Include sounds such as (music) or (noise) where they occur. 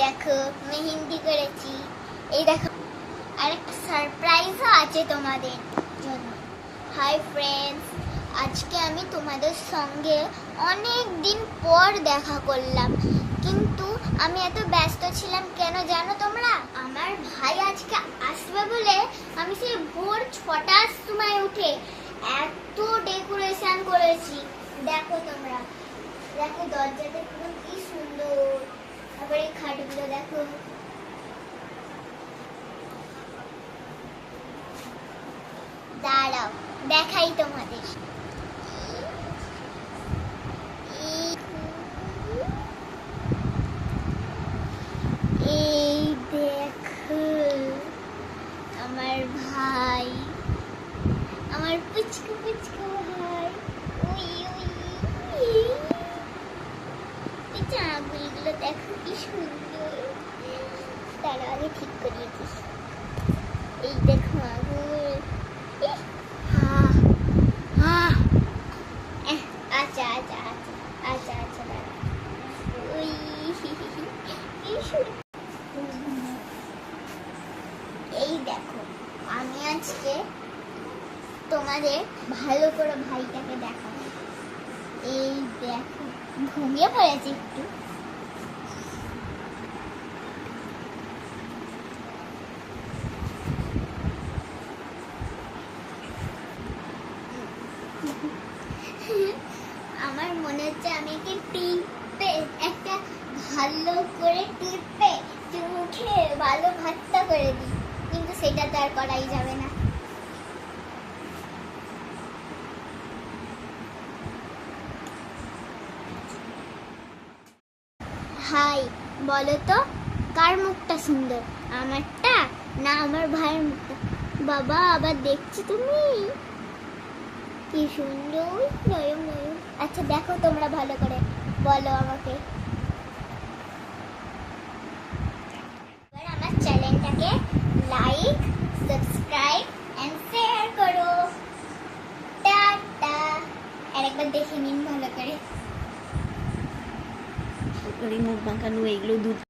দেখো, মেহেন্দি করেছি। এই দেখো আর একটা সারপ্রাইজও আছে তোমাদের জন্য। হাই ফ্রেন্ডস আজকে আমি তোমাদের সঙ্গে অনেক দিন পর দেখা করলাম। কিন্তু আমি এত ব্যস্ত ছিলাম কেন জানো তোমরা? আমার ভাই আজকে আসবে বলে আমি সেই ভোর ছটার সময় উঠে এত ডেকোরেশন করেছি। দেখো তোমরা, দেখো দরজাটা পুরো কি সুন্দর। তারপরে এই খাটগুলো দেখো। দাঁড়াও দেখাই তোমাদের। এই দেখো আমার ভাই আমার পুচকু পুচকু ভাই উই উই উই। এই যে আঙুলগুলো দেখো কি সুন্দর তারা আগে ঠিক করিয়ে দিস এই দেখো আঙুল আচ্ছা আচ্ছা আচ্ছা আচ্ছা আচ্ছা কি সুন্দর। এই দেখো আমি আজকে তোমাদের ভালো করে ভাইটাকে দেখাবো এই দেখো ঘুমিয়ে পড়েছে একটু (laughs) আমার মনে হচ্ছে আমি কি টিপে, একটা ভালো করে টিপে মুখে ভালো ভাতটা করে দিই। কিন্তু সেটা তো আর করাই যাবে না। হাই, বলো তো, কার মুখটা সুন্দর? আমারটা? না, আমার ভাইয়ের মুখটা। বাবা, আবার দেখছি তুমি? কি সুন্দর। নয়ম নয়ম আচ্ছা দেখো তোমরা ভালো করে। বলো আমাকে। এবার আমার চ্যানেলটাকে লাইক সাবস্ক্রাইব এন্ড শেয়ার করো। টাটা। আর একবার দেখে নিন ভালো করে। মুখ বাঁকানো, এগুলো দুধ